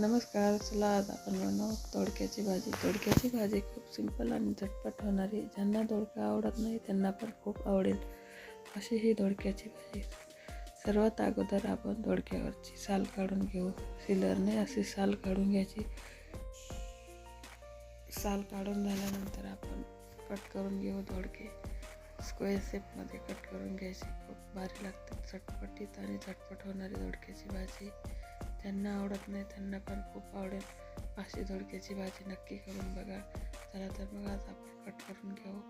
नमस्कार चला आज आपण बनवू दोडक्याची भाजी. दोडक्याची भाजी खूप सिंपल आणि झटपट होणारी ज्यांना दोडका आवडत नाही त्यांना पण खूप आवडेल अशी ही दोडक्याची भाजी. सर्वात अगोदर आपण दोडक्यावरची साल काढून घेऊ. सिलरने अशी साल काढून घ्यायची. साल काढून झाल्यानंतर आपण कट करून घेऊ दोडके स्क्वेअर शेपमध्ये कट करून घ्यायची. खूप भारी लागतात झटपटीत आणि झटपट होणारी दोडक्याची भाजी. ज्यांना आवडत नाही त्यांना पण खूप आवडेल. अशी दोडक्याची भाजी नक्की करून बघा. चला तर मग आज आपण कट करून घेऊ.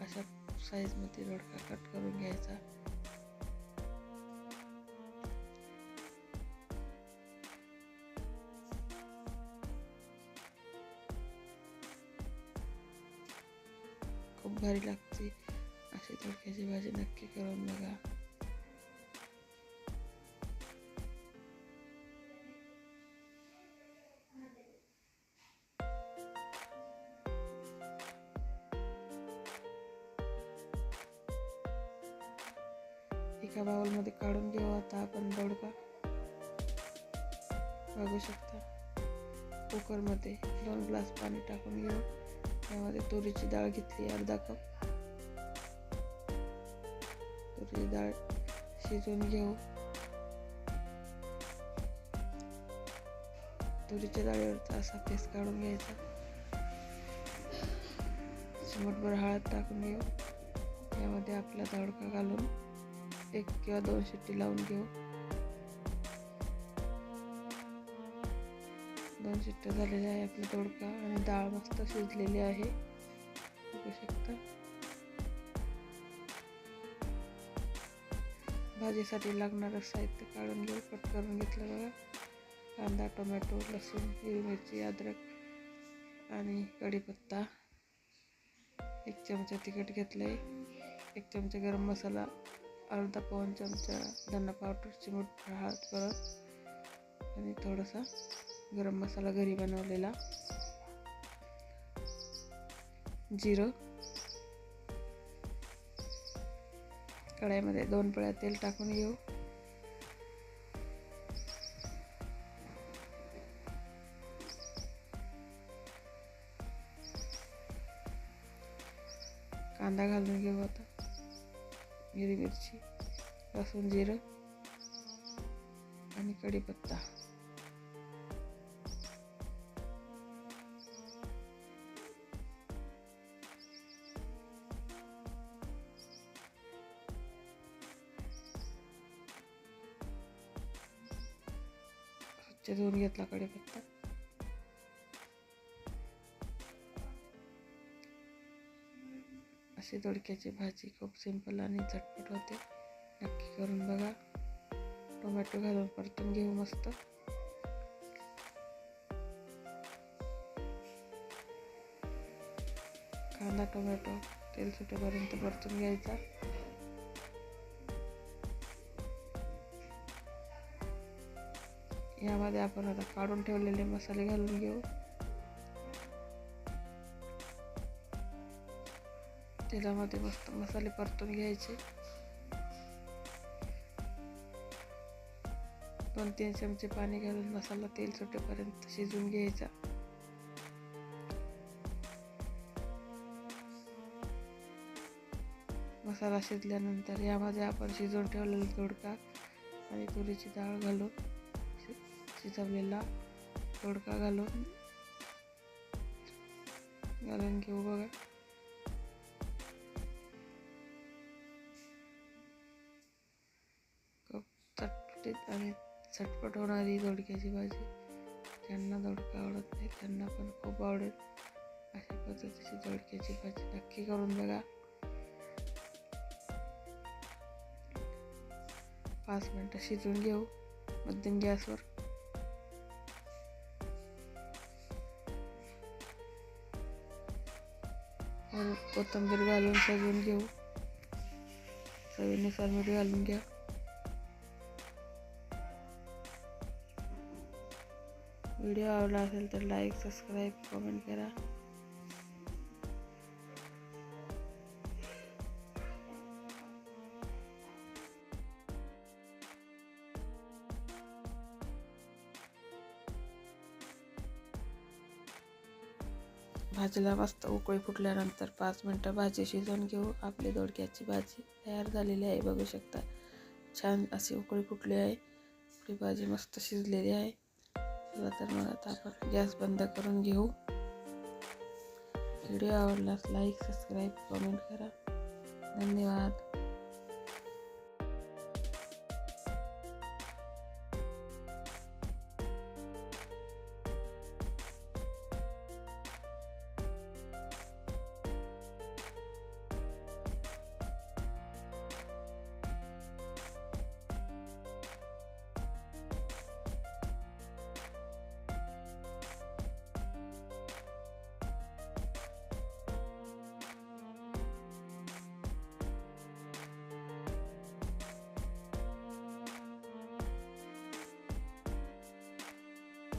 अशा साईजमध्ये दोडका कट करून घ्यायचा. खूप भारी लागते. अशी दोडक्याची भाजी नक्की करून बघा. एका बाउलमध्ये काढून घेऊ आता आपण दोडका बघू शकता. कुकरमध्ये दोन ग्लास पाणी टाकून घेऊ. त्यामध्ये तुरीची डाळ घेतली अर्धा कप. तुरीची डाळ शिजवून घेऊ. तुरीच्या डाळीवरचा असा पेस्ट काढून घ्यायचा. चिमटभर हळद टाकून घेऊ. यामध्ये आपला दोडका घालून. एक किंवा दोन शिट्टी लावून घेऊ. दोन शिट्ट्या झालेल्या आहे आपला तोडका आणि डाळ मस्त शिजलेली आहे. बघू शकता. भाजीसाठी लागणारं साहित्य काढून घेऊ कट करून घेतलं बघा. कांदा टोमॅटो लसूण हिरवी मिरची अद्रक आणि कढीपत्ता. एक चमचा तिखट घेतलं आहे एक चमचा गरम मसाला. अर्धा पाऊन चमचा धना पावडर चिमूट हळद परत आणि थोडासा गरम मसाला घरी बनवलेला. जिरं. कढाईमध्ये दोन पळ्या तेल टाकून घेऊ. कांदा घालून घेऊ आता. हिरवी मिरची लसूण जिरं आणि कढीपत्ता. स्वच्छ धुवून घेतला कढीपत्ता. अशी दोडक्याची भाजी खूप सिंपल आणि झटपट होते. नक्की करून बघा. टोमॅटो घालून परतून घेऊ मस्त. कांदा टोमॅटो तेल सुटेपर्यंत परतून घ्यायचा. यामध्ये आपण आता काढून ठेवलेले मसाले घालून घेऊ. तेलामध्ये मस्त मसाले परतून घ्यायचे. दोन तीन चमचे पाणी घालून मसाला तेल सुटेपर्यंत शिजवून घ्यायचा. मसाला शिजल्यानंतर यामध्ये आपण शिजवून ठेवलेला दोडका आणि तुरीची डाळ घालून शि- शिजवलेला दोडका घालून घालून घेऊ बघा. चटपटीत आणि झटपट होणारी दोडक्याची भाजी. ज्यांना दोडका आवडत नाही त्यांना पण खूप आवडेल अशा पद्धतीची दोडक्याची भाजी नक्की करून बघा. पाच मिनटं शिजवून घेऊ मध्यम गॅसवर. कोथंबीर घालून सजवून घेऊ. चवीनुसार मीठ घालून घ्या. व्हिडिओ आवडला असेल तर लाईक सबस्क्राईब कमेंट करा भाजीला मस्त उकळी फुटल्यानंतर पाच मिनटं भाजी शिजवून घेऊ. आपली दोडक्याची भाजी तयार झालेली आहे बघू शकता. छान अशी उकळी फुटली आहे. आपली भाजी मस्त शिजलेली आहे. चला तर मग आता आपण गॅस बंद करून घेऊ. व्हिडिओ आवडल्यास लाईक सबस्क्राईब कमेंट करा. धन्यवाद.